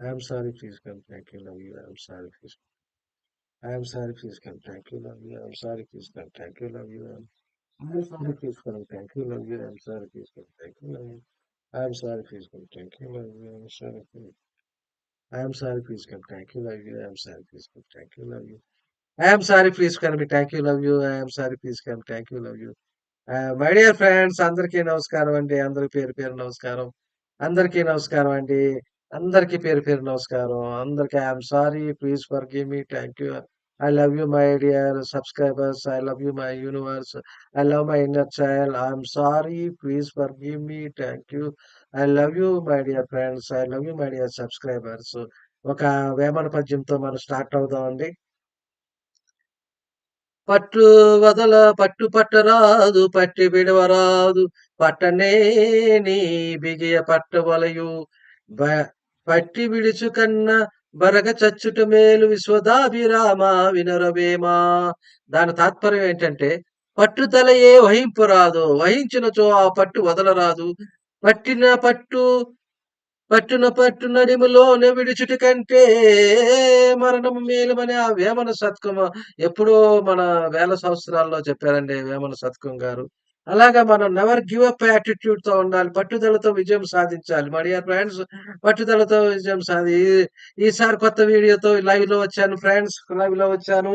I'm sorry please come thank you love you I'm sorry please I'm sorry please come thank you love you I'm sorry please come thank you love you I'm sorry please come thank you love you I'm sorry please come thank you love you I'm sorry please come thank you love you I'm sorry please I'm sorry please come thank you love you I'm sorry please come thank you love you I'm sorry please come thank you love you I'm sorry please come thank you love you my dear friends అందరికీ నమస్కారం అండి అందరికి పేరు పేరు నమస్కారం అందరికీ నమస్కారం అండి అందరికీ పేరు పేరు నమస్కారం. అందరికీ I'm sorry please forgive me thank you I love you my dear subscribers I love you my universe I love my inner child I'm sorry please forgive me thank you I love you my dear friends I love you my dear subscribers ఒక వేమన పద్యంతో మనం start అవుదామండి. పట్టు వదల పట్టు పట్టరాదు పట్టి విడవరాదు పట్టనే నీ బిగియ పట్టవలయు బ- పట్టి విడుచు కన్న బరగ చచ్చుట మేలు విశ్వదాభిరామ వినరవేమా. దాని తాత్పర్యం ఏంటంటే పట్టుదల ఏ వహింపురాదు వహించినచో ఆ పట్టు వదలరాదు. పట్టిన పట్టు పట్టున పట్టు నడిములోనే విడుచుట కంటే మరణం మేలుమని ఆ వేమన సత్కమ ఎప్పుడో మన వేల సంవత్సరాల్లో చెప్పారండి వేమన సత్కం గారు. అలాగా మనం నెవర్ గివ్ అప్ యాటిట్యూడ్తో ఉండాలి పట్టుదలతో విజయం సాధించాలి. మరి ఫ్రెండ్స్ పట్టుదలతో విజయం సాధి ఈ- ఈసారి కొత్త వీడియోతో లైవ్లో వచ్చాను ఫ్రెండ్స్ లైవ్లో వచ్చాను.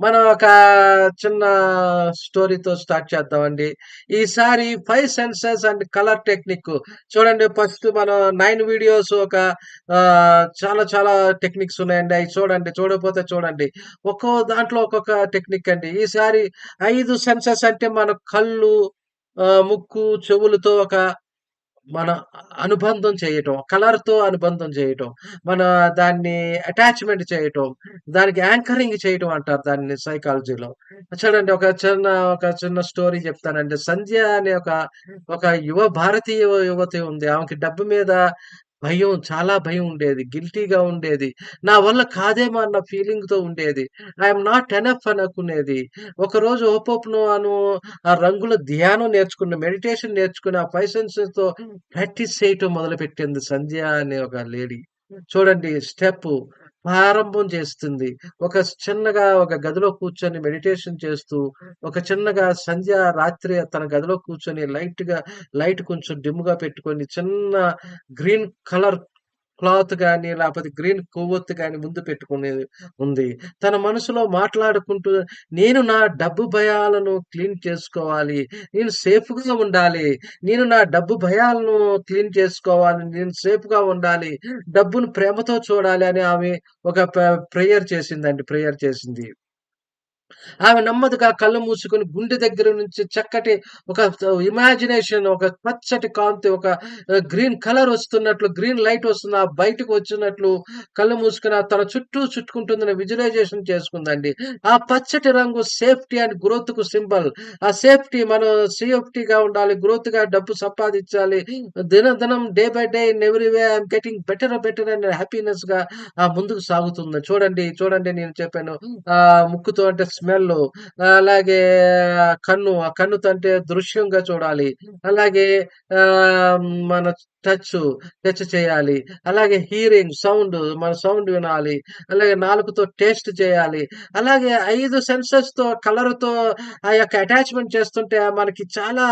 మనం ఒక చిన్న స్టోరీతో స్టార్ట్ చేద్దామండి. ఈసారి five senses and colour technique చూడండి ఫస్ట్ మనం నైన్ వీడియోస్ ఒక ఆ, చాలా చాలా టెక్నిక్స్ ఉన్నాయండి. అవి చూడండి చూడకపోతే చూడండి. ఒక్కో దాంట్లో ఒక్కొక్క టెక్నిక్ అండి. ఈసారి ఐదు సెన్సెస్ అంటే మన కళ్ళు ఆ, ముక్కు చెవులతో ఒక మన అనుబంధం చేయటం కలర్‌తో అనుబంధం చేయటం. మన దాన్ని అటాచ్‌మెంట్ చేయటం. దానికి యాంకరింగ్ చేయటం అంటారు దాన్ని సైకాలజీలో. చూడండి ఒక చిన్న ఒక చిన్న స్టోరీ చెప్తానండి. సంధ్య అనే ఒక ఒక యువ భారతీయ యువతి ఉంది. ఆమెకి డబ్బు మీద భయం చాలా భయం ఉండేది. గిల్టీ‌గా ఉండేది. నా వల్ల కాదేమో అన్న ఫీలింగ్‌తో ఉండేది. ఐ యామ్ నాట్ ఎనఫ్ అనుకునేది. ఒకరోజు ఓపోప్‌నో అను ఆ రంగుల ధ్యానం నేర్చుకున్న, మెడిటేషన్ నేర్చుకుని ఆ 5 సెన్సెస్‌తో ప్రాక్టీస్ చేయటం మొదలుపెట్టింది సంధ్య అనే ఒక లేడీ. చూడండి స్టెప్పు ప్రారంభం చేస్తుంది. ఒక చిన్నగా ఒక గదిలో కూర్చొని మెడిటేషన్ చేస్తూ, ఒక చిన్నగా సంధ్య రాత్రి తన గదిలో కూర్చొని లైట్‌గా లైట్ కొంచెం డిమ్‌గా పెట్టుకొని చిన్న గ్రీన్ కలర్ క్లాత్ కానీ లేకపోతే గ్రీన్ కొవ్వొత్తు కానీ ముందు పెట్టుకునేది ఉంది. తన మనసులో మాట్లాడుకుంటూ నేను నా డబ్బు భయాలను క్లీన్ చేసుకోవాలి. నేను సేఫ్‌గా ఉండాలి. నేను నా డబ్బు భయాలను క్లీన్ చేసుకోవాలి. నేను సేఫ్‌గా ఉండాలి. డబ్బును ప్రేమతో చూడాలి అని ఆమె ఒక ప్రేయర్ చేసిందండి. ప్రేయర్ చేసింది. ఆమె నెమ్మదిగా కళ్ళు మూసుకొని గుండె దగ్గర నుంచి చక్కటి ఒక ఇమాజినేషన్ ఒక పచ్చటి కాంతి ఒక గ్రీన్ కలర్ వస్తున్నట్లు గ్రీన్ లైట్ వస్తుంది. ఆ బయటకు వచ్చినట్లు కళ్ళు మూసుకుని తన చుట్టూ చుట్టుకుంటుందని విజువలైజేషన్ చేసుకుందండి. ఆ పచ్చటి రంగు సేఫ్టీ అండ్ గ్రోత్కు సింబల్. ఆ సేఫ్టీ మనం సేఫ్టీగా ఉండాలి. గ్రోత్‌గా డబ్బు సంపాదించాలి. దినదినం day by day in every way I'm getting better better and హ్యాపీనెస్‌గా ఆ ముందుకు సాగుతుంది. చూడండి, చూడండి నేను చెప్పాను. ఆ ముక్కుతో అంటే స్మెల్లు అలాగే కన్ను, ఆ కన్నుతో అంటే దృశ్యంగా చూడాలి. అలాగే మన టచ్చు, టచ్ చేయాలి. అలాగే హియరింగ్ సౌండ్ మన సౌండ్ వినాలి. అలాగే నాలుకతో టేస్ట్ చేయాలి. అలాగే 5 సెన్సెస్‌తో కలర్‌తో ఆ యొక్క అటాచ్‌మెంట్ చేస్తుంటే మనకి చాలా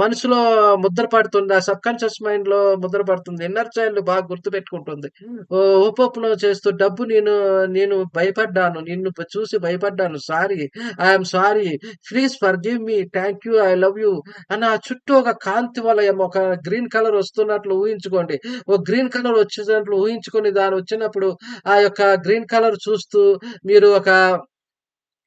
మనసులో ముద్ర పడుతుంది. ఆ సబ్‌కాన్షియస్ మైండ్‌లో ముద్ర పడుతుంది. ఇన్నర్ చైల్డ్ బాగా గుర్తుపెట్టుకుంటుంది. ఓ ఓపోపులో చేస్తూ డబ్బు నేను నేను భయపడ్డాను. నిన్ను చూసి భయపడ్డాను. Sorry. I sorry. Please forgive me. Thank you. I love you. అని ఆ చుట్టూ ఒక కాంతి వలయం ఒక గ్రీన్ కలర్ వస్తున్నట్లు ఊహించుకోండి. ఒక గ్రీన్ కలర్ వచ్చేసినట్లు ఊహించుకొని దాని వచ్చినప్పుడు ఆ యొక్క గ్రీన్ కలర్ చూస్తూ మీరు ఒక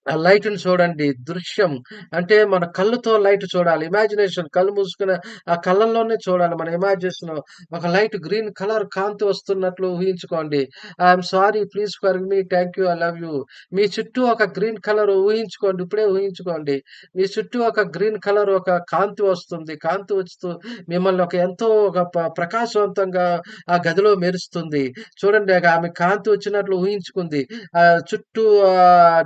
లైట్‌ని చూడండి. దృశ్యం అంటే మన కళ్ళుతో లైట్ చూడాలి. ఇమాజినేషన్ కళ్ళు మూసుకునే ఆ కళ్ళల్లోనే చూడాలి. మన ఇమాజినేషన్ ఒక లైట్ గ్రీన్ కలర్ కాంతి వస్తున్నట్లు ఊహించుకోండి. I'm sorry. Please for me. Thank you. I love you. మీ చుట్టూ ఒక గ్రీన్ కలర్ ఊహించుకోండి. ఇప్పుడే ఊహించుకోండి. మీ చుట్టూ ఒక గ్రీన్ కలర్ ఒక కాంతి వస్తుంది. కాంతి వస్తూ మిమ్మల్ని ఒక ఎంతో ఒక ప్రకాశవంతంగా ఆ గదిలో మెరుస్తుంది. చూడండి ఆమె కాంతి వచ్చినట్లు ఊహించుకుంది. ఆ చుట్టూ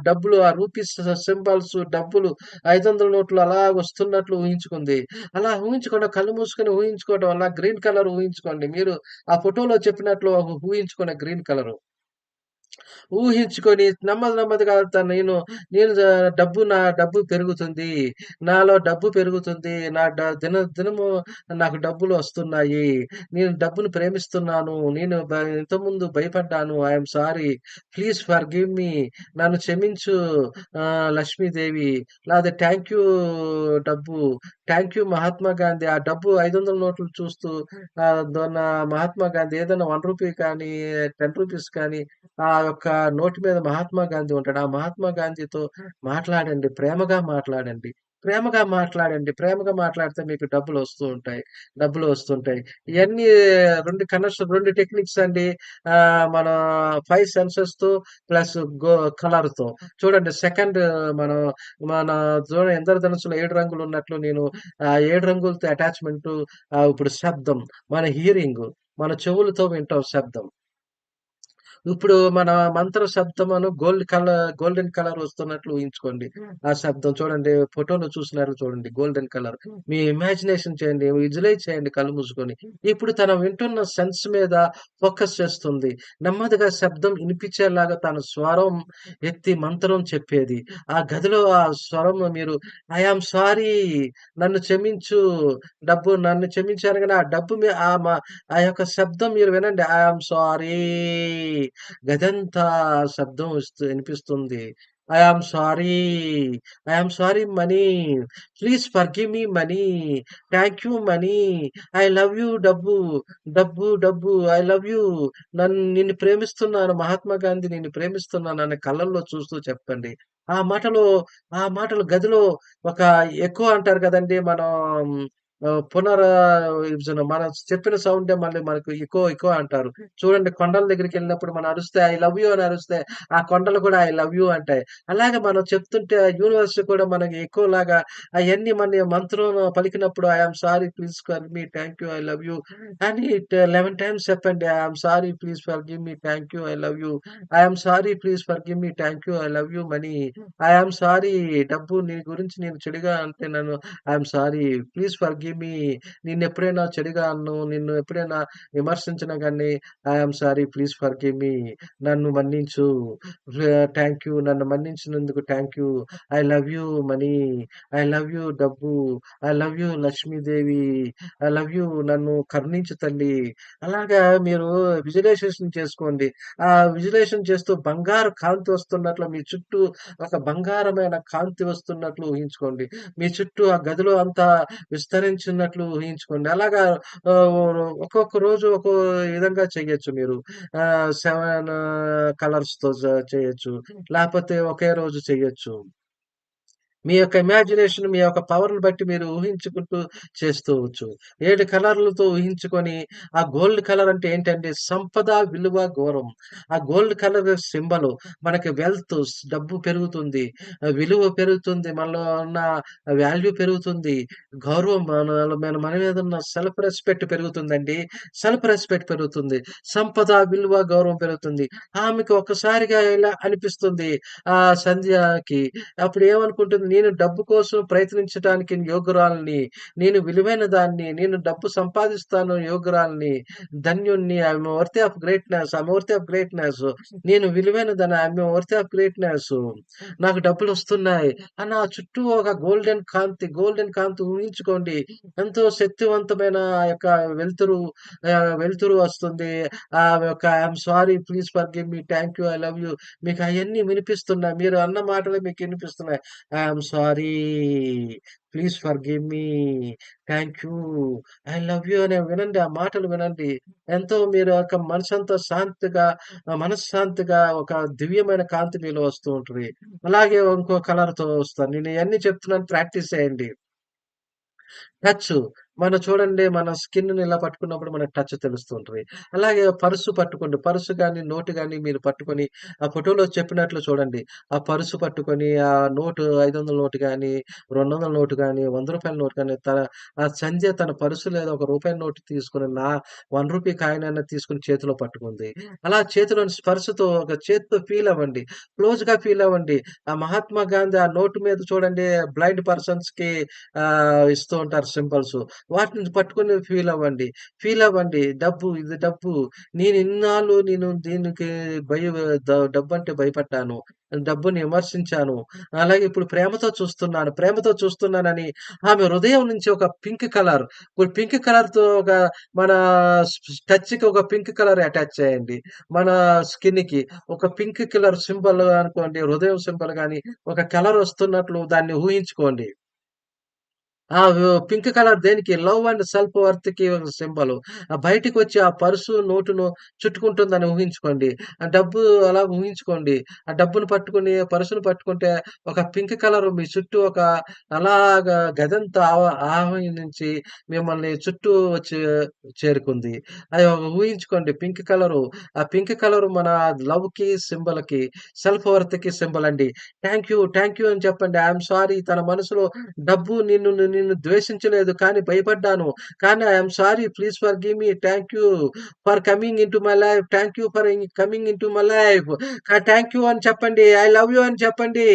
డబ్బులు ఆ రూపీస్ సింబల్స్, డబ్బులు 500 నోట్లు అలా వస్తున్నట్లు ఊహించుకుంది. అలా ఊహించుకోండి. కళ్ళు మూసుకొని ఊహించుకోవడం వల్ల గ్రీన్ కలర్ ఊహించుకోండి. మీరు ఆ ఫోటోలో చెప్పినట్లు ఊహించుకున్న గ్రీన్ కలరు. ఊహించుకొని నెమ్మది నెమ్మదిగా త నేను నేను డబ్బు నా డబ్బు పెరుగుతుంది. నాలో డబ్బు పెరుగుతుంది. నా దిన దినము నాకు డబ్బులు వస్తున్నాయి. నేను డబ్బును ప్రేమిస్తున్నాను. నేను ఇంతకుముందు భయపడ్డాను. I'm sorry. Please forgive me. నన్ను క్షమించు లక్ష్మీదేవి. లేదా థ్యాంక్ యూ డబ్బు. Thank you Mahatma Gandhi. ఆ డబ్బు 500 నోట్లు చూస్తూ దొన్న మహాత్మా గాంధీ ఏదైనా వన్ రూపీ కానీ, టెన్ రూపీస్ కానీ ఆ యొక్క నోటి మీద మహాత్మా గాంధీ ఉంటాడు. ఆ మహాత్మా గాంధీతో మాట్లాడండి. ప్రేమగా మాట్లాడండి. ప్రేమగా మాట్లాడండి. ప్రేమగా మాట్లాడితే మీకు డబ్బులొస్తూ ఉంటాయి. డబ్బులు వస్తుంటాయి. ఇవన్నీ రెండు కనెక్షన్ రెండు టెక్నిక్స్ అండి. మన ఫైవ్ సెన్సెస్తో ప్లస్ గో కలర్తో చూడండి సెకండ్ మనం మన చూడండి ఇంద్రధనుస్సులో 7 రంగులు ఉన్నట్లు నేను ఆ ఏడు రంగులతో అటాచ్మెంట్ ఇప్పుడు శబ్దం. మన హియరింగ్ మన చెవులతో వింటాం శబ్దం. ఇప్పుడు మన మంత్ర శబ్దమను గోల్డ్ కలర్ గోల్డెన్ కలర్ వస్తున్నట్లు ఊహించుకోండి. ఆ శబ్దం చూడండి ఫోటోలో చూసినారు చూడండి గోల్డెన్ కలర్. మీ ఇమాజినేషన్ చేయండి. విజువలైజ్ చేయండి కళ్ళు మూసుకొని. ఇప్పుడు తను వింటున్న సెన్స్ మీద ఫోకస్ చేస్తుంది. నెమ్మదిగా శబ్దం ఇనిపించేలాగా తన స్వరం ఎత్తి మంత్రం చెప్పేది. ఆ గదిలో ఆ స్వరం మీరు ఐ యామ్ సారీ నన్ను క్షమించు. డబ్బు నన్ను క్షమించు అనగానే ఆ డబ్బు మీ ఆ యొక్క శబ్దం మీరు వినండి. ఐ యామ్ సారీ గదంతా శబ్దం వస్తూ వినిపిస్తుంది. I am sorry. I am sorry money. Please forgive me money. Thank you money. I love you డబ్బు. డబ్బు డబ్బు ఐ లవ్ యూ. నన్ను నిన్ను ప్రేమిస్తున్నాను మహాత్మా గాంధీ నిన్ను ప్రేమిస్తున్నాను అనే కళ్ళల్లో చూస్తూ చెప్పండి. ఆ మాటలు ఆ మాటలు గదిలో ఒక ఎక్కువ అంటారు కదండీ! మనం పునరా విభజన మనం చెప్పిన సౌండే మళ్ళీ మనకు ఎకో ఎకో అంటారు. చూడండి కొండల దగ్గరికెళ్ళినప్పుడు మనం అరుస్తే ఐ లవ్ యూ అని అరుస్తే ఆ కొండలు కూడా ఐ లవ్ యూ అంటాయి. అలాగే మనం చెప్తుంటే యూనివర్స్ కూడా మనకి ఎకోలాగా అయన్నీ మన మంత్రం పలికినప్పుడు I am sorry please forgive me. Thank you. I love you అని 11 టైమ్స్ చెప్పండి. I am sorry please forgive me. Thank you. I love you. I am sorry please forgive me. Thank you. I love you money. I am sorry డబ్బు నీ గురించి నేను చెడుగా అంటే నన్ను I am sorry. Please forgive me. నిన్నెప్పుడైనా చెడుగా అన్ను నిన్ను ఎప్పుడైనా విమర్శించినా కానీ I sorry please for me. నన్ను మన్నించు. Thank you. నన్ను మన్నించినందుకు thank you. I love you money. I love you డబ్బు. I love you Lakshmidevi. I love you నన్ను కరుణించు తల్లి. అలాగా మీరు విజువలైజేషన్ చేసుకోండి. ఆ విజువలైజేషన్ చేస్తూ బంగారు కాంతి వస్తున్నట్లు మీ చుట్టూ ఒక బంగారమైన కాంతి వస్తున్నట్లు ఊహించుకోండి. మీ చుట్టూ ఆ గదిలో అంతా విస్తరించున్నట్లు ఊహించుకోండి. అలాగా ఒక్కొక్క రోజు ఒక్కో విధంగా చేయొచ్చు మీరు. సెవెన్ కలర్స్‌తో చేయొచ్చు. లేకపోతే ఒకే రోజు చేయొచ్చు. మీ యొక్క ఇమాజినేషన్ మీ యొక్క పవర్‌ని బట్టి మీరు ఊహించుకుంటూ చేస్తూవచ్చు. 7 కలర్‌లతో ఊహించుకొని ఆ గోల్డ్ కలర్ అంటే ఏంటంటే సంపద, విలువ, గౌరవం. ఆ గోల్డ్ కలర్ సింబల్ మనకి వెల్త్ డబ్బు పెరుగుతుంది. విలువ పెరుగుతుంది. మనలో ఉన్న వాల్యూ పెరుగుతుంది. గౌరవం మన మన మీద ఉన్న సెల్ఫ్ రెస్పెక్ట్ పెరుగుతుందండి. సెల్ఫ్ రెస్పెక్ట్ పెరుగుతుంది. సంపద, విలువ, గౌరవం పెరుగుతుంది. ఆమెకు ఒక్కసారిగా ఇలా అనిపిస్తుంది. ఆ సంధ్యకి అప్పుడు ఏమనుకుంటుంది నేను డబ్బు కోసం ప్రయత్నించటానికి యోగ్యురాలిని. నేను విలువైన దాన్ని. నేను డబ్బు సంపాదిస్తాను యోగ్యురాలిని. ధన్యుణ్ణి I am of greatness. I worthy of greatness. నేను విలువైనదాన్ని. I am worthy of greatness. నాకు డబ్బులొస్తున్నాయి. అని ఆ చుట్టూ ఒక గోల్డెన్ కాంతి, గోల్డెన్ కాంతి ఊహించుకోండి. ఎంతో శక్తివంతమైన ఆ యొక్క వెలుతురు వెలుతురు వస్తుంది. ఆమె యొక్క I'm sorry please forgive me. Thank you. I love you. మీకు అవన్నీ వినిపిస్తున్నాయి. మీరు అన్న మాటలే మీకు వినిపిస్తున్నాయి. I I'm sorry. Please forgive me. Thank you. I love you అనే వినండి. ఆ మాటలు వినండి. ఎంతో మీరు ఒక మనసంతో శాంతిగా మనశ్శాంతిగా ఒక దివ్యమైన కాంతి మీలో వస్తూ ఉంటుంది అలాగే ఇంకో కలర్‌తో వస్తాను. నేను ఇవన్నీ చెప్తున్నాను ప్రాక్టీస్ చేయండి. టచ్ మనం చూడండి మన స్కిన్‌ని ఇలా పట్టుకున్నప్పుడు మనకు టచ్ తెలుస్తుంటుంది అలాగే పర్సు పట్టుకోండి. పర్సు కానీ నోటు కానీ మీరు పట్టుకొని ఆ ఫోటోలో చెప్పినట్లు చూడండి. ఆ పర్సు పట్టుకొని ఆ నోటు 500 నోటు కానీ రెండు వందల నోటు గాని, రూ. 100 నోట్ కానీ తన ఆ సంధ్య తన పర్సు లేదా ఒక రూపాయి నోటు తీసుకుని నా వన్ రూపీ కాయిన్ అన్నది తీసుకొని చేతిలో పట్టుకుంది. అలా చేతిలోని స్పర్శతో ఒక చేతితో ఫీల్ అవ్వండి. క్లోజ్‌గా ఫీల్ అవ్వండి. ఆ మహాత్మా గాంధీ ఆ నోటు మీద చూడండి బ్లైండ్ పర్సన్స్‌కి కి ఇస్తూ ఉంటారు సింబల్స్. వాటిని పట్టుకొని ఫీల్ అవ్వండి. ఫీల్ అవ్వండి. డబ్బు ఇది డబ్బు. నేను ఇన్నాళ్ళు నేను దీనికి భయ డబ్బు అంటే భయపడ్డాను. డబ్బుని విమర్శించాను. అలాగే ఇప్పుడు ప్రేమతో చూస్తున్నాను. ప్రేమతో చూస్తున్నానని ఆమె హృదయం నుంచి ఒక పింక్ కలర్ ఇప్పుడు పింక్ కలర్‌తో ఒక మన టచ్‌కి ఒక పింక్ కలర్ అటాచ్ చేయండి. మన స్కిన్‌కి ఒక పింక్ కలర్ సింబల్ అనుకోండి. హృదయం సింబల్ కానీ ఒక కలర్ వస్తున్నట్లు దాన్ని ఊహించుకోండి. ఆ! పింక్ కలర్ దేనికి? లవ్ అండ్ సెల్ఫ్ వర్త్కి సింబల్ బయటికి వచ్చి ఆ పర్సు, నోటును చుట్టుకుంటుందని ఊహించుకోండి. ఆ డబ్బు అలా ఊహించుకోండి. ఆ డబ్బును పట్టుకొని, పర్సును పట్టుకుంటే ఒక పింక్ కలర్ మీ చుట్టూ ఒక అలాగా గదంతా ఆహ్వానించి మిమ్మల్ని చుట్టూ వచ్చి చేరుకుంది. అది ఒక ఊహించుకోండి పింక్ కలరు. ఆ పింక్ కలర్ మన లవ్కి సింబల్కి సెల్ఫ్ వర్త్కి సింబల్ అండి. థ్యాంక్ యూ, థ్యాంక్ యూ అని చెప్పండి. ఐఎమ్ సారీ తన మనసులో డబ్బు నిన్ను నిన్ను ద్వేషించలేదు. కానీ భయపడ్డాను. కానీ I'm sorry please forgive me. Thank you for coming into my life. Thank you for coming into my life. Thank you అని చెప్పండి. ఐ లవ్ యూ అని చెప్పండి.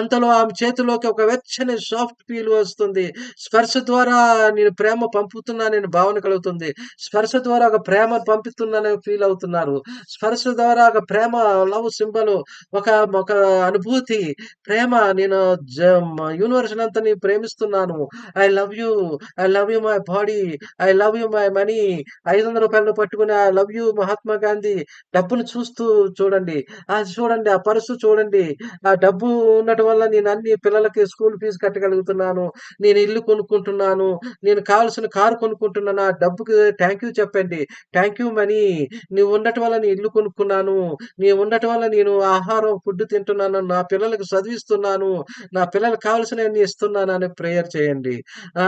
అంతలో ఆమె చేతిలోకి ఒక వెచ్చని సాఫ్ట్ ఫీల్ వస్తుంది. స్పర్శ ద్వారా నేను ప్రేమ పంపుతున్నానని భావన కలుగుతుంది. స్పర్శ ద్వారా ఒక ప్రేమ పంపిస్తున్నానని ఫీల్ అవుతున్నారు. స్పర్శ ద్వారా ఒక ప్రేమ లవ్ సింబల్ ఒక ఒక అనుభూతి. ప్రేమ నేను యూనివర్స్ అంతా నేను ప్రేమిస్తున్నాను. I love you. I love you my body. I love you my money. ఐదు వందల రూపాయలను పట్టుకుని I love you Mahatma Gandhi. డబ్బును చూస్తూ చూడండి. అది చూడండి. ఆ పర్సు చూడండి. ఆ డబ్బు ఉండటం వల్ల నేను అన్ని పిల్లలకి స్కూల్ ఫీజు కట్టగలుగుతున్నాను. నేను ఇల్లు కొనుక్కుంటున్నాను. నేను కావాల్సిన కారు కొనుక్కుంటున్నాను. ఆ డబ్బుకి థ్యాంక్ యూ చెప్పండి. Thank you money. నువ్వు ఉండటం వల్ల నేను ఇల్లు కొనుక్కున్నాను. నీ ఉండటం వల్ల నేను ఆహారం, ఫుడ్ తింటున్నాను. నా పిల్లలకి చదివిస్తున్నాను. నా పిల్లలకు కావాల్సినవన్నీ ఇస్తున్నాను అని ప్రేయర్ చేయండి.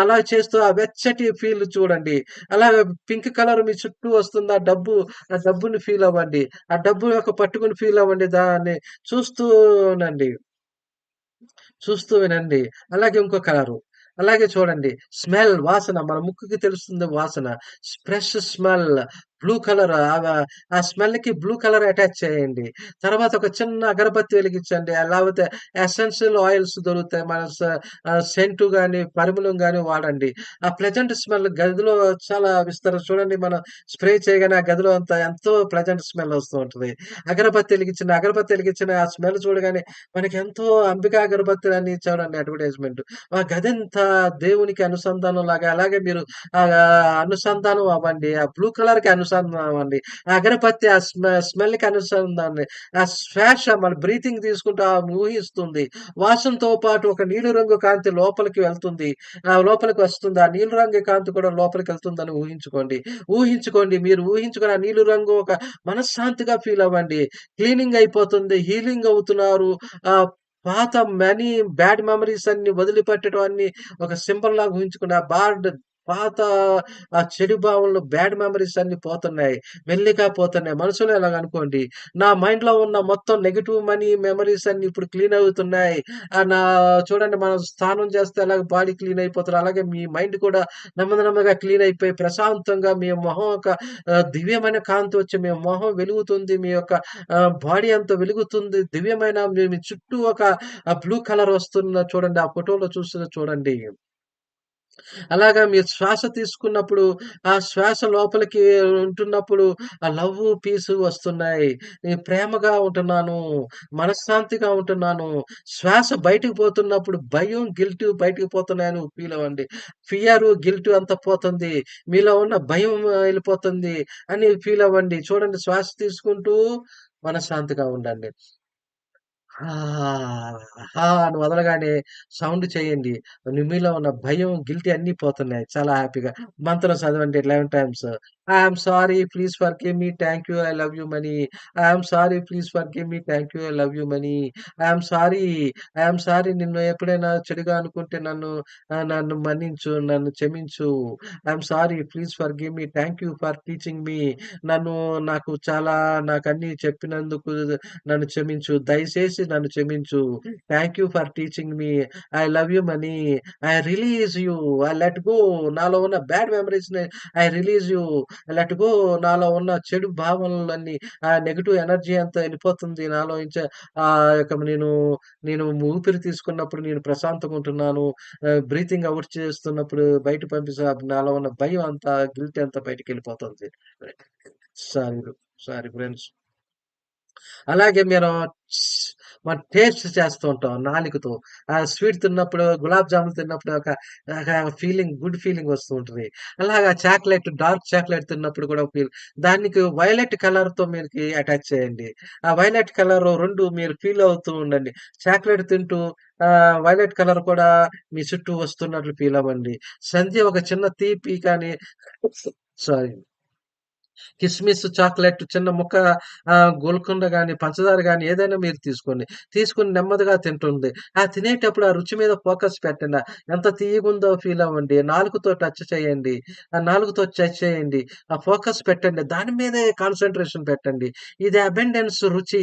అలా చేస్తూ ఆ వెచ్చటి ఫీల్ చూడండి. అలా పింక్ కలర్ మీ చుట్టూ వస్తుంది. ఆ డబ్బు, ఆ డబ్బుని ఫీల్ అవ్వండి. ఆ డబ్బు యొక్క పట్టుకొని ఫీల్ అవ్వండి. దాన్ని చూస్తూ ఉండండి. చూస్తూ వినండి. అలాగే ఇంకో కలరు. అలాగే చూడండి. స్మెల్ వాసన మన ముక్కుకి తెలుస్తుంది వాసన. ఫ్రెష్ స్మెల్ బ్లూ కలర్ ఆ ఆ స్మెల్‌కి బ్లూ కలర్ అటాచ్ చేయండి. తర్వాత ఒక చిన్న అగరబత్తి వెలిగించండి. లేకపోతే ఎసెన్షియల్ ఆయిల్స్ దొరుకుతాయి. మన స సెంటు గాని, పరిమళం కానీ వాడండి. ఆ ప్లెజెంట్ స్మెల్ గదిలో చాలా విస్తారం చూడండి మనం స్ప్రే చేయగానే ఆ గదిలో అంతా ఎంతో ప్లెజెంట్ స్మెల్ వస్తూ ఉంటది. అగరబత్తి వెలిగించిన అగరబత్తి వెలిగించిన ఆ స్మెల్ చూడగానే మనకి ఎంతో అంబికా అగరబత్తులని చూడండి అడ్వర్టైజ్‌మెంట్. ఆ గదంతా దేవునికి అనుసంధానంలాగా అలాగే మీరు అనుసంధానం అవ్వండి. ఆ బ్లూ కలర్‌కి అనుసంధానం ఆ అగరబత్తి ఆ స్మె స్మెల్‌కి అనుసంధానం ఆ శ్వాస మన బ్రీతింగ్ తీసుకుంటూ ఊహిస్తుంది. వాసనతో పాటు ఒక నీలి రంగు కాంతి లోపలికి వెళ్తుంది. ఆ లోపలికి వస్తుంది. ఆ నీలి రంగు కాంతి కూడా లోపలికి వెళ్తుందని ఊహించుకోండి. ఊహించుకోండి. మీరు ఊహించుకొని ఆ నీలి రంగు ఒక మనశ్శాంతిగా ఫీల్ అవ్వండి. క్లీనింగ్ అయిపోతుంది. హీలింగ్ అవుతున్నారు. ఆ పాత మనీ బ్యాడ్ మెమరీస్ అన్ని వదిలిపెట్టడం అన్ని ఒక సింబల్ లాగా ఆ బాడ్ పాత ఆ చెడు భావనలు, బ్యాడ్ మెమరీస్ అన్ని పోతున్నాయి. మెల్లిగా పోతున్నాయి. మనసులో ఎలాగ అనుకోండి. నా మైండ్‌లో ఉన్న మొత్తం నెగిటివ్ మనీ మెమరీస్ అన్ని ఇప్పుడు క్లీన్ అవుతున్నాయి. నా చూడండి మనం స్నానం చేస్తే ఎలాగ బాడీ క్లీన్ అయిపోతదో అలాగే మీ మైండ్ కూడా నెమ్మది నెమ్మదిగా క్లీన్ అయిపోయి ప్రశాంతంగా మీ మొహం ఒక దివ్యమైన కాంతి వచ్చి మీ మొహం వెలుగుతుంది. మీ యొక్క బాడీ అంత వెలుగుతుంది. దివ్యమైన మీ చుట్టూ ఒక బ్లూ కలర్ వస్తున్న చూడండి. ఆ ఫోటోలో చూస్తున్న చూడండి. అలాగా మీరు శ్వాస తీసుకున్నప్పుడు, ఆ శ్వాస లోపలికి ఉంటున్నప్పుడు ఆ లవ్ పీసు వస్తున్నాయి. నేను ప్రేమగా ఉంటున్నాను. మనశ్శాంతిగా ఉంటున్నాను. శ్వాస బయటికి పోతున్నప్పుడు భయం, గిల్టు బయటికి పోతున్నాయని ఫీల్ అవ్వండి. ఫియర్ గిల్టు అంతా పోతుంది. మీలో ఉన్న భయం వెళ్ళిపోతుంది అని ఫీల్ అవ్వండి. చూడండి శ్వాస తీసుకుంటూ మనశ్శాంతిగా ఉండండి. ఆ! అని వదలగానే సౌండ్ చేయండి. మీలో ఉన్న భయం, గిల్టీ అన్నీ పోతున్నాయి. చాలా హ్యాపీగా. మంత్రం చదవండి 11 times. I sorry please for forgive me. Thank you. I love you money. I sorry please for forgive me. Thank you. I love you money. I sorry, I sorry నిన్ను ఎప్పుడైనా చెడుగా అనుకుంటే నన్ను నన్ను మన్నించు. నన్ను క్షమించు. I sorry please for forgive me. Thank you for teaching me. నన్ను నాకు చాలా నాకు అన్ని చెప్పినందుకు నన్ను క్షమించు. దయచేసి నన్ను క్షమించు. Thank you for teaching me. I love you money. I release you. I let go. నాలో ఉన్న bad మెమోరీస్‌ని I release you. Let go. నాలో ఉన్న చెడు భావనలన్నీ ఆ నెగిటివ్ ఎనర్జీ అంతా వెళ్ళిపోతుంది నాలో ఆ యొక్క నేను, నేను ఊపిరి తీసుకున్నప్పుడు నేను ప్రశాంతంగా ఉంటున్నాను. బ్రీతింగ్ అవుట్ చేస్తున్నప్పుడు బయట పంపిస్తా నాలో ఉన్న భయం అంతా, గిల్టీ అంతా బయటికెళ్ళిపోతుంది. Sorry sorry friends. అలాగే మీరు మనం టేస్ట్ చేస్తూ ఉంటాం నాలుకతో. ఆ స్వీట్ తిన్నప్పుడు, గులాబ్ జాములు తిన్నప్పుడు ఒక ఫీలింగ్ గుడ్ ఫీలింగ్ వస్తూ ఉంటుంది అలాగా చాక్లెట్ డార్క్ చాక్లెట్ తిన్నప్పుడు కూడా ఫీల్ దానికి వైలెట్ కలర్‌తో మీకు అటాచ్ చేయండి. ఆ వైలెట్ కలర్ రెండు మీరు ఫీల్ అవుతూ ఉండండి. చాక్లెట్ తింటూ వైలెట్ కలర్ కూడా మీ చుట్టూ వస్తున్నట్లు ఫీల్ అవ్వండి. సంధ్య ఒక చిన్న తీపి కానీ సారీ. కిస్మిస్, చాక్లెట్ చిన్న ముక్క గోల్కొండ కానీ పంచదార గాని ఏదైనా మీరు తీసుకోండి. తీసుకొని నెమ్మదిగా తింటుంది. ఆ తినేటప్పుడు ఆ రుచి మీద ఫోకస్ పెట్టండి. ఎంత తీయగుందో ఫీల్ అవ్వండి. నాలుగుతో టచ్ చేయండి. ఆ నాలుగుతో టచ్ చేయండి. ఆ ఫోకస్ పెట్టండి. దాని మీదే కాన్సన్ట్రేషన్ పెట్టండి. ఇది అబెండెన్స్ రుచి.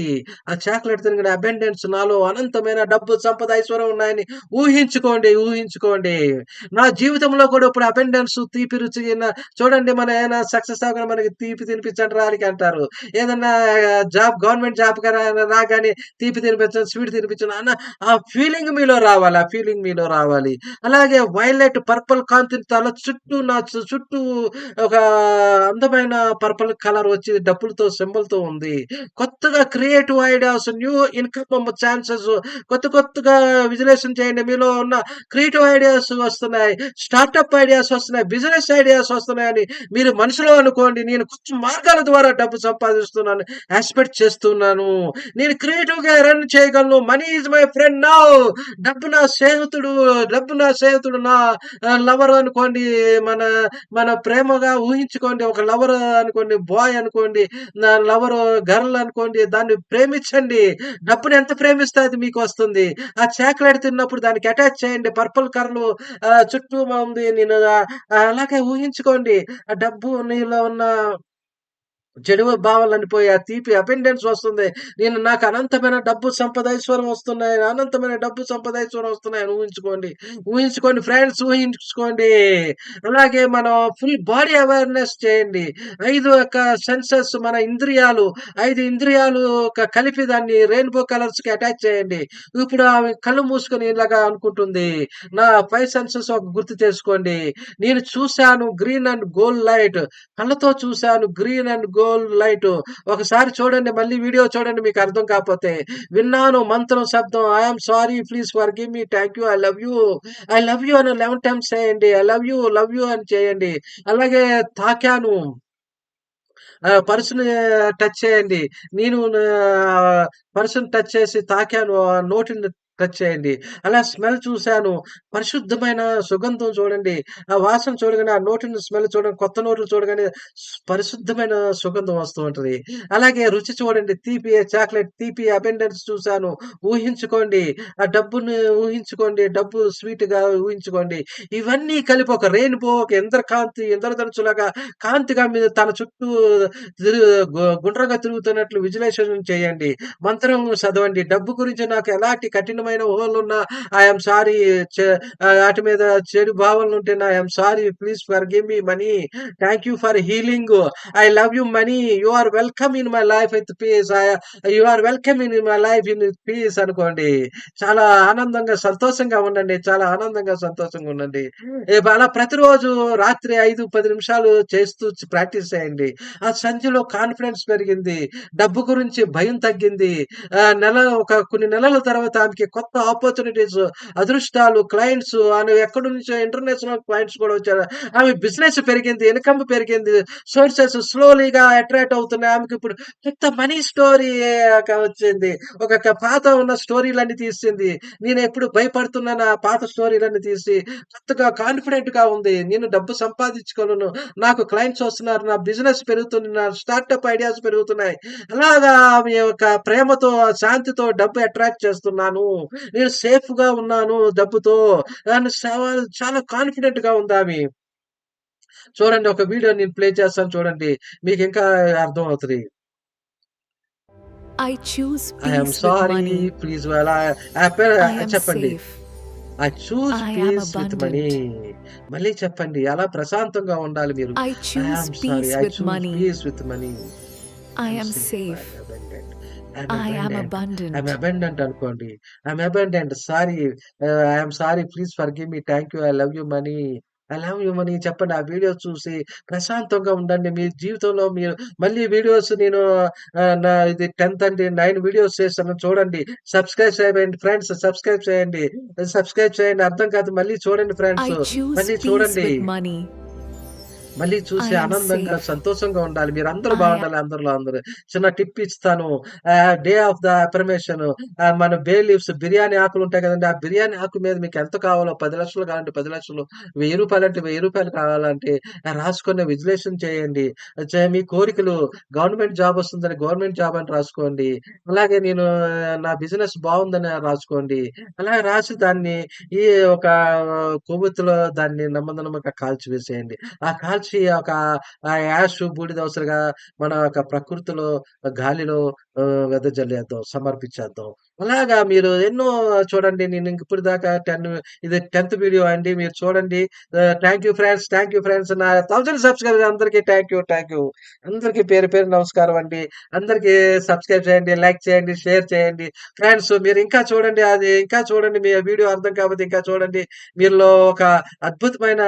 ఆ చాక్లెట్ తినగానే అబెండెన్స్ నాలో అనంతమైన డబ్బు, సంపద, ఐశ్వర్యం ఉన్నాయని ఊహించుకోండి. ఊహించుకోండి. నా జీవితంలో కూడా ఇప్పుడు అబెండెన్స్ తీపి రుచి చూడండి మన ఏమైనా సక్సెస్ అవ్వగానే మనకి తీపి తినిపించండి రానికి అంటారు. ఏదన్నా జాబ్ గవర్నమెంట్ జాబ్ రా రాగానే తీపి తినిపించండి, స్వీట్ తినిపించండి అన్న ఆ ఫీలింగ్ మీలో రావాలి. ఆ ఫీలింగ్ మీలో రావాలి. అలాగే వైలెట్, పర్పల్ కాంతి తల చుట్టూ నా చుట్టూ ఒక అందమైన పర్పల్ కలర్ వచ్చి డబ్బులతో సింబల్‌తో ఉంది. కొత్తగా creative ideas, new income chances కొత్త కొత్తగా విజులేషన్ చేయండి. మీలో ఉన్న క్రియేటివ్ ఐడియాస్ వస్తున్నాయి. స్టార్టప్ ఐడియాస్ వస్తున్నాయి. బిజినెస్ ఐడియాస్ వస్తున్నాయని మీరు మనసులో అనుకోండి. నేను కొత్త మార్గాల ద్వారా డబ్బు సంపాదిస్తున్నాను. ఎక్స్‌పెక్ట్ చేస్తున్నాను. నేను క్రియేటివ్‌గా రన్ చేయగలను. మనీ ఈజ్ మై ఫ్రెండ్ నా డబ్బు నా స్నేహితుడు. డబ్బు నా స్నేహితుడు. నా లవర్ అనుకోండి. మన మన ప్రేమగా ఊహించుకోండి. ఒక లవర్ అనుకోండి. బాయ్ అనుకోండి. నా లవర్ గర్ల్ అనుకోండి. దాన్ని ప్రేమించండి. డబ్బుని ఎంత ప్రేమిస్తే అది మీకు వస్తుంది ఆ చాక్లెట్ తిన్నప్పుడు దానికి అటాచ్ చేయండి. పర్పుల్ కర్లు చుట్టూ ఉంది. నేను అలాగే ఊహించుకోండి. ఆ డబ్బు నీలో ఉన్న చెడు భావాలన్నీ పోయి ఆ తీపి అపెండెన్స్ వస్తుంది. నేను నాకు అనంతమైన డబ్బు, సంపద, ఐశ్వర్యం వస్తున్నాయి. అనంతమైన డబ్బు, సంపద, వస్తున్నాయి వస్తున్నాయని ఊహించుకోండి. ఊహించుకోండి ఫ్రెండ్స్ ఊహించుకోండి. అలాగే మనం ఫుల్ బాడీ అవేర్‌నెస్ చేయండి. ఐదు యొక్క సెన్సెస్ మన ఇంద్రియాలు ఐదు ఇంద్రియాలు కలిపి దాన్ని రెయిన్‌బో కలర్స్‌కి అటాచ్ చేయండి. ఇప్పుడు ఆమె కళ్ళు మూసుకొని ఇలాగా అనుకుంటుంది. నా ఫైవ్ సెన్సెస్ ఒక గుర్తు చేసుకోండి. నేను చూశాను గ్రీన్ అండ్ గోల్డ్ లైట్. కళ్ళతో చూశాను గ్రీన్ అండ్ గోల్డ్ లైట్. ఒకసారి చూడండి. మళ్ళీ వీడియో చూడండి మీకు అర్థం కాకపోతే. విన్నాను మంత్రం శబ్దం. I sorry please forgive me. Thank you. I love you. I love you అని 11 టైమ్స్ చేయండి. I love you, love you అని చేయండి. అలాగే తాకాను. ఆహ్, టచ్ చేయండి. నేను నా టచ్ చేసి తాకాను. నోటిని టచ్ చేయండి. అలా స్మెల్ చూశాను పరిశుద్ధమైన సుగంధం చూడండి. ఆ వాసన చూడగానే, ఆ నోటిని స్మెల్ చూడండి. కొత్త నోట్లు చూడగానే పరిశుద్ధమైన సుగంధం వస్తూ ఉంటుంది అలాగే రుచి చూడండి. తీపి చాక్లెట్ తీపి అబెండెన్స్ చూశాను ఊహించుకోండి. ఆ డబ్బుని ఊహించుకోండి. డబ్బు స్వీట్‌గా ఊహించుకోండి. ఇవన్నీ కలిపి ఒక రెయిన్‌బో ఒక ఇంద్రకాంతి ఇంద్రధనుస్సులాగా కాంతిగా మీద తన చుట్టూ గుండ్రగా తిరుగుతున్నట్లు విజువలైజేషన్ చేయండి. మంత్రం చదవండి. డబ్బు గురించి నాకు ఎలాంటి కఠినమైన ఊహలున్నా ఐ యామ్ సారీ ఆటి మీద చెడు భావనలుంటే I am sorry please forgive me money. Thank you for healing. I love you money. You are welcome in my life with peace. You are welcome in my life in peace అనుకోండి. చాలా ఆనందంగా, సంతోషంగా ఉండండి. చాలా ఆనందంగా, సంతోషంగా ఉండండి. ఏ అలా ప్రతిరోజు రాత్రి 5, 10 నిమిషాలు చేస్తూ ప్రాక్టీస్ చేయండి. ఆ సంధ్యలో కాన్ఫిడెన్స్ పెరిగింది. డబ్బు గురించి భయం తగ్గింది. నెల ఒక కొన్ని నెలల తర్వాత ఆమెకి కొత్త ఆపర్చునిటీస్, అదృష్టాలు, క్లయింట్స్ ఆమె ఎక్కడి నుంచో ఇంటర్నేషనల్ క్లయింట్స్ కూడా వచ్చారు. ఆమె బిజినెస్ పెరిగింది. ఇన్‌కమ్ పెరిగింది. సోర్సెస్ స్లోలీగా అట్రాక్ట్ అవుతున్నాయి. ఆమెకి ఇప్పుడు పెద్ద మనీ స్టోరీ వచ్చింది. ఒక పాత ఉన్న స్టోరీలన్నీ తీసింది. నేను ఎప్పుడు భయపడుతున్నాను ఆ పాత స్టోరీలన్నీ తీసి కొత్తగా కాన్ఫిడెంట్గా ఉంది. నేను డబ్బు సంపాదించుకోను నాకు క్లయింట్స్ వస్తున్నారు. నా బిజినెస్ పెరుగుతుంది. నా స్టార్టప్ ఐడియాస్ పెరుగుతున్నాయి. అలాగా ఆమె యొక్క ప్రేమతో, శాంతితో డబ్బు అట్రాక్ట్ చేస్తున్నాను. నేను సేఫ్‌గా ఉన్నాను డబ్బుతో. అని చాలా చాలా కాన్ఫిడెంట్‌గా ఉందామె. చూడండి ఒక వీడియో నేను ప్లే చేస్తాను చూడండి. మీకింకా అర్థమవుతది. I choose I am peace with sorry. Please చెప్పండి. I am peace with money. మళ్ళీ చెప్పండి. అలా ప్రశాంతంగా ఉండాలి మీరు. I am I money. Peace with money. I I am am I am abundant. I am I am abundant. అనుకోండి. I am abundant. Sorry ah, I am sorry please forgive me. Thank you. I love you money. I love you money చెప్పండి. ఆ video చూసి ప్రశాంతంగా ఉండండి. మీ జీవితంలో మీరు మళ్ళీ videos నేను నా ఇది 10థ్ అండి 9 వీడియోస్ చేశాను చూడండి. సబ్స్క్రైబ్ చేయండి ఫ్రెండ్స్. సబ్స్క్రైబ్ చేయండి. సబ్స్క్రైబ్ చేయండి. అర్థం కాదు మళ్ళీ చూడండి ఫ్రెండ్స్. I choose మళ్ళీ peace చూడండి. with money. మళ్ళీ చూసి ఆనందంగా. సంతోషంగా ఉండాలి. I am బాగుండాలి అందరిలో అందరూ. చిన్న టిప్ ఇస్తాను. డే ఆఫ్ ద అఫర్మేషన్ ఆహ్, మన బే లీవ్స్ బిర్యానీ ఆకులు ఉంటాయి కదండీ! ఆ బిర్యానీ ఆకు మీద మీకు ఎంత కావాలో 10,00,000 కావాలంటే 10,00,000 రూ. 1000 అంటే రూ. 1000 కావాలంటే రాసుకొని విజులేషన్ చేయండి. మీ కోరికలు గవర్నమెంట్ జాబ్ వస్తుందని గవర్నమెంట్ జాబ్ అని రాసుకోండి. అలాగే నేను నా బిజినెస్ బావుందని రాసుకోండి. అలా రాసి దాన్ని ఈ ఒక కొవ్వొత్తిలో దాన్ని నెమ్మదిగా కాల్చివేసేయండి. ఆ కాల్చి ఒక యాష్ యాష్ బూడిదవసరగా మన యొక్క ప్రకృతిలో, గాలిలో వెదజల్లేద్దాం. సమర్పించేద్దాం. అలాగా మీరు ఎన్నో చూడండి నేను ఇప్పటి దాకా 10 ఇది 10థ్ వీడియో అండి. మీరు చూడండి. Thank you friends. Thank you friends. నా థౌసండ్ సబ్స్క్రైబర్స్ అందరికీ థ్యాంక్ యూ. Thank you. అందరికీ పేరు పేరు నమస్కారం అండి. అందరికీ సబ్స్క్రైబ్ చేయండి. లైక్ చేయండి. షేర్ చేయండి. ఫ్రెండ్స్ మీరు ఇంకా చూడండి. అది ఇంకా చూడండి. మీ వీడియో అర్థం కాబట్టి ఇంకా చూడండి. మీలో ఒక అద్భుతమైన